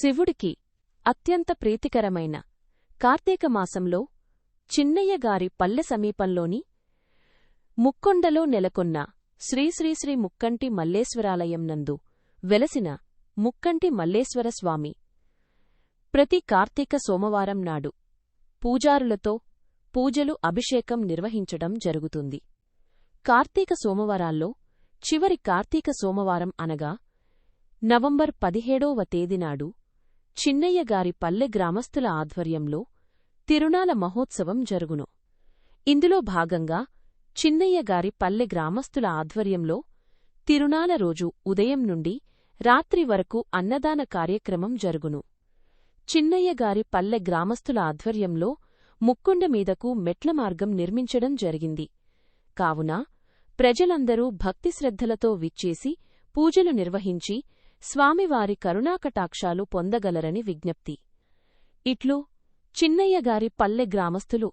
శివుడికి అత్యంత ప్రీతికరమైన కార్తీక మాసంలో పల్లె సమీపంలోని ముక్కొండలో నెలకొన్న శ్రీశ్రీశ్రీ ముక్కంటి మల్లేశ్వరాలయం నందు వెలసిన ముక్కంటి మల్లేశ్వర స్వామి ప్రతి కార్తీక సోమవారం నాడు పూజారులతో పూజలు అభిషేకం నిర్వహించడం జరుగుతుంది. కార్తీక సోమవారాల్లో చివరి కార్తీక సోమవారం అనగా నవంబర్ పదిహేడవ తేదీనాడు చిన్నయ్య గారి పల్లె గ్రామస్తుల ఆధ్వర్యంలో తిరునాల మహోత్సవం జరుగును. ఇందులో భాగంగా చిన్నయ్య గారి పల్లె గ్రామస్తుల ఆధ్వర్యంలో తిరునాల రోజు ఉదయం నుండి రాత్రి వరకు అన్నదాన కార్యక్రమం జరుగును. చిన్నయ్య గారి పల్లె గ్రామస్తుల ఆధ్వర్యంలో ముక్కుండ మీదకు మెట్ల మార్గం నిర్మించడం జరిగింది. కావున ప్రజలందరూ భక్తిశ్రద్ధలతో విచ్చేసి పూజలు నిర్వహించి స్వామివారి కరుణాకటాక్షాలు పొందగలరని విజ్ఞప్తి. ఇట్లు చిన్నయ్యగారి పల్లె గ్రామస్థులు